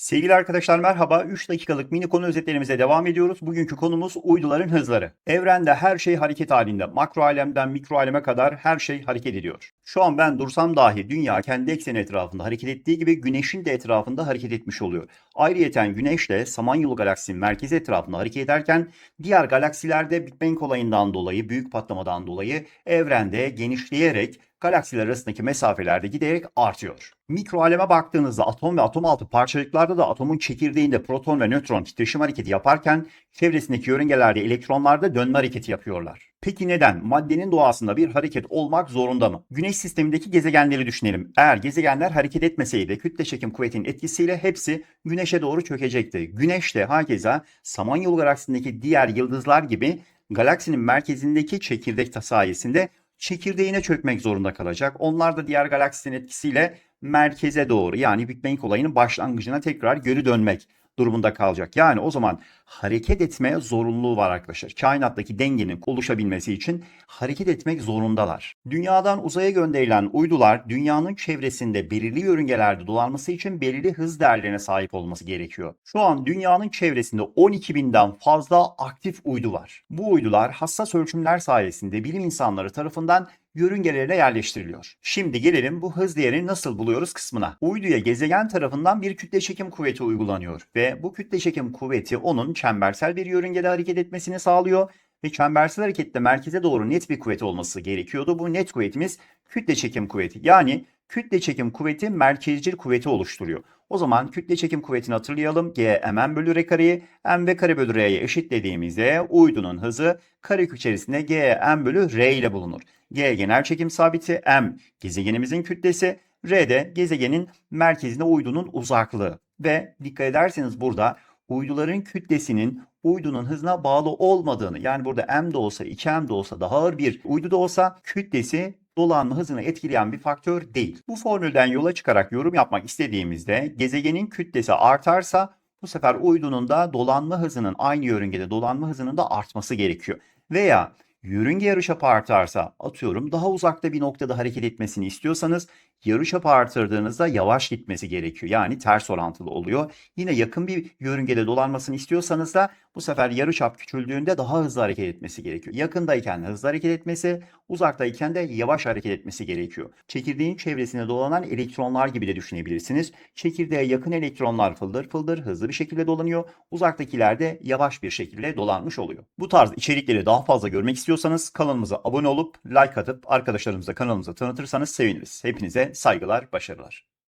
Sevgili arkadaşlar merhaba. 3 dakikalık mini konu özetlerimize devam ediyoruz. Bugünkü konumuz uyduların hızları. Evrende her şey hareket halinde. Makro alemden mikro aleme kadar her şey hareket ediyor. Şu an ben dursam dahi dünya kendi ekseni etrafında hareket ettiği gibi güneşin de etrafında hareket etmiş oluyor. Ayrıyeten güneş de Samanyolu galaksinin merkezi etrafında hareket ederken diğer galaksilerde Big Bang olayından dolayı, büyük patlamadan dolayı evrende genişleyerek galaksiler arasındaki mesafelerde giderek artıyor. Mikro aleme baktığınızda atom ve atom altı parçacıklarda da atomun çekirdeğinde proton ve nötron titreşim hareketi yaparken çevresindeki yörüngelerde elektronlarda dönme hareketi yapıyorlar. Peki neden? Maddenin doğasında bir hareket olmak zorunda mı? Güneş sistemindeki gezegenleri düşünelim. Eğer gezegenler hareket etmeseydi kütle çekim kuvvetinin etkisiyle hepsi güneşe doğru çökecekti. Güneş de hakeza Samanyolu galaksisindeki diğer yıldızlar gibi galaksinin merkezindeki çekirdek sayesinde çekirdeğine çökmek zorunda kalacak. Onlar da diğer galaksinin etkisiyle merkeze doğru yani Big Bang olayının başlangıcına tekrar geri dönmek durumunda kalacak. Yani o zaman hareket etmeye zorunluluğu var arkadaşlar. Kainattaki dengenin oluşabilmesi için hareket etmek zorundalar. Dünyadan uzaya gönderilen uydular dünyanın çevresinde belirli yörüngelerde dolanması için belirli hız değerlerine sahip olması gerekiyor. Şu an dünyanın çevresinde 12 binden fazla aktif uydu var. Bu uydular hassas ölçümler sayesinde bilim insanları tarafından yörüngelerine yerleştiriliyor. Şimdi gelelim bu hız değerini nasıl buluyoruz kısmına. Uyduya gezegen tarafından bir kütle çekim kuvveti uygulanıyor ve bu kütle çekim kuvveti onun çembersel bir yörüngede hareket etmesini sağlıyor ve çembersel harekette merkeze doğru net bir kuvvet olması gerekiyordu. Bu net kuvvetimiz kütle çekim kuvveti. Yani kütle çekim kuvveti merkezcil kuvveti oluşturuyor. O zaman kütle çekim kuvvetini hatırlayalım. G mn bölü r kareyi m v kare bölü r'ye eşitlediğimizde uydunun hızı karekök içerisinde g m bölü r ile bulunur. G genel çekim sabiti, m gezegenimizin kütlesi, r de gezegenin merkezine uydunun uzaklığı. Ve dikkat ederseniz burada uyduların kütlesinin uydunun hızına bağlı olmadığını yani burada m de olsa 2m de olsa daha ağır bir uydu da olsa kütlesi dolanma hızını etkileyen bir faktör değil. Bu formülden yola çıkarak yorum yapmak istediğimizde gezegenin kütlesi artarsa bu sefer uydunun da dolanma hızının aynı yörüngede dolanma hızının da artması gerekiyor. Veya yörünge yarıçapı artarsa atıyorum daha uzakta bir noktada hareket etmesini istiyorsanız yarıçapı artırdığınızda yavaş gitmesi gerekiyor. Yani ters orantılı oluyor. Yine yakın bir yörüngede dolanmasını istiyorsanız da bu sefer yarıçap küçüldüğünde daha hızlı hareket etmesi gerekiyor. Yakındayken hızlı hareket etmesi, uzaktayken de yavaş hareket etmesi gerekiyor. Çekirdeğin çevresinde dolanan elektronlar gibi de düşünebilirsiniz. Çekirdeğe yakın elektronlar fıldır fıldır hızlı bir şekilde dolanıyor. Uzaktakiler de yavaş bir şekilde dolanmış oluyor. Bu tarz içerikleri daha fazla görmek istiyorsanız kanalımıza abone olup like atıp arkadaşlarımıza kanalımıza tanıtırsanız seviniriz. Hepinize saygılar, başarılar.